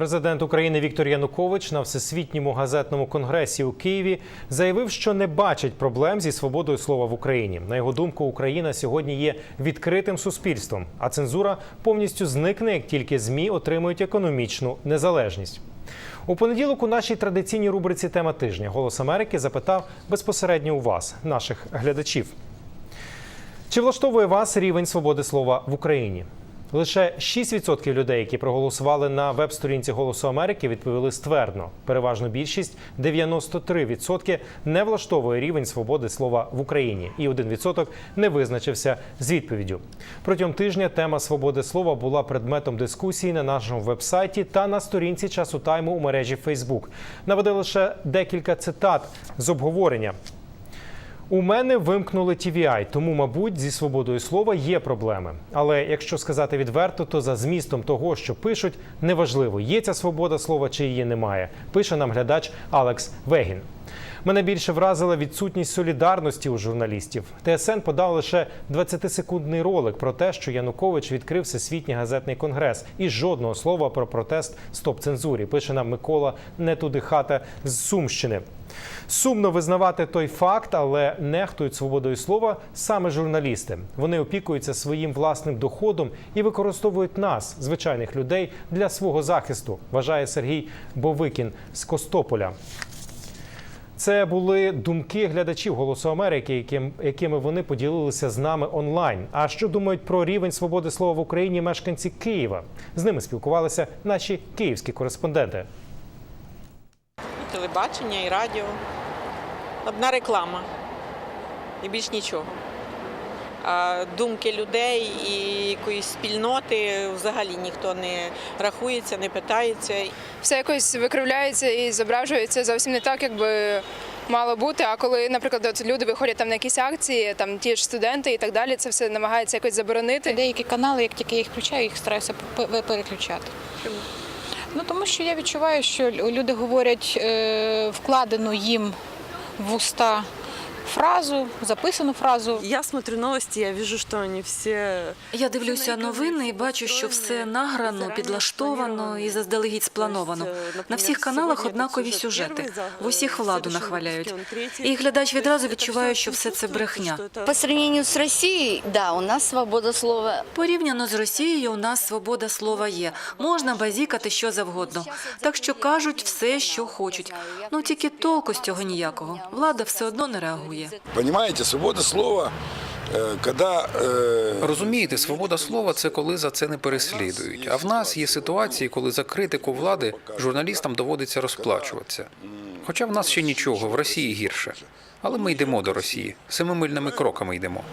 Президент України Віктор Янукович на всесвітньому газетному конгресі у Києві заявив, що не бачить проблем зі свободою слова в Україні. На його думку, Україна сьогодні є відкритим суспільством, а цензура повністю зникне, як тільки змі отримують економічну незалежність. У понеділок у нашій традиційній рубриці Тема тижня Голос Америки запитав безпосередньо у вас, наших глядачів. Чи влаштовує вас рівень свободи слова в Україні? Лише 6% людей, які проголосували на веб-сторінці Голосу Америки, відповіли ствердно. Переважну більшість 93% не влаштовує рівень свободи слова в Україні, і 1% не визначився з відповіддю. Протягом тижня тема свободи слова була предметом дискусії на нашому веб-сайті та на сторінці часу тайму у мережі Facebook. Наведе лише декілька цитат з обговорення. У мене вимкнули TVI, тому, мабуть, зі свободою слова є проблеми. Але якщо сказати відверто, то за змістом того, що пишуть, неважливо, є ця свобода слова чи її немає. Пише нам глядач Алекс Вегін. Мене більше вразила відсутність солідарності у журналістів. ТСН подав лише 20-секундний ролик про те, що Янукович відкрив всесвітній газетний конгрес, і жодного слова про протест стоп цензурі. Пише нам Микола хата з Сумщини. Сумно визнавати той факт, але нехтують свободою слова саме журналісти. Вони опікуються своїм власним доходом і використовують нас, звичайних людей, для свого захисту. Вважає Сергій Бовикін з Костополя. Це були думки глядачів Голосу Америки, яким, якими вони поділилися з нами онлайн. А що думають про рівень свободи слова в Україні мешканці Києва? З ними спілкувалися наші київські кореспонденти. І телебачення, і радіо. Одна реклама. І більш нічого. А думки людей і якоїсь спільноти взагалі ніхто не рахується, не питається. все якось викривляється і зображується зовсім не так, як би мало бути. А коли, наприклад, от люди виходять там на якісь акції, там ті ж студенти і так далі, це все намагається якось заборонити. Деякі канали, як тільки я їх включаю, їх стараюся пе- пе- переключати. Чому? Ну тому що я відчуваю, що люди говорять е, вкладену їм в уста фразу, записану фразу. Я смотрю новости, я вижу, что они все Я дивлюся новини і бачу, що все награно, підлаштовано і заздалегідь сплановано. На всіх каналах однакові сюжети. В усіх владу нахваляють. І глядач відразу відчуває, що все це брехня. По сравнению с Россией, да, у нас свобода слова. Порівняно з Росією, у нас свобода слова є. Можна базікати що завгодно. Так що кажуть все, що хочуть. Ну тільки толку з цього ніякого. Влада все одно не реагує. Понимаете, свобода слова, э, когда э, Розумієте, свобода слова це коли за це не переслідують. А в нас є ситуації, коли за критику влади журналістам доводиться розплачуватися. Хоча в нас ще нічого, в Росії гірше. Але ми йдемо до Росії. Семимильними кроками йдемо.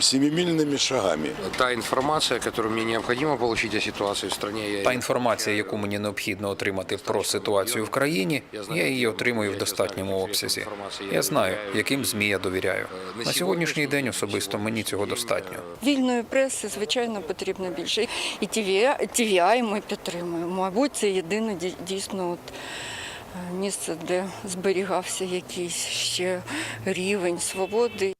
Семимильными шагами. Та информация, которую мне необходимо получить о ситуации в стране, я Та інформація, яку мені необхідно отримати про ситуацію в країні, я її отримую в достатньому обсязі. Я знаю, яким змі я довіряю. На сьогоднішній день особисто мені цього достатньо. Вільної преси, звичайно, потрібно більше. І TVI, ми підтримуємо. Мабуть, це єдине дій- дійсно от, е, місце, де зберігався якийсь ще рівень свободи.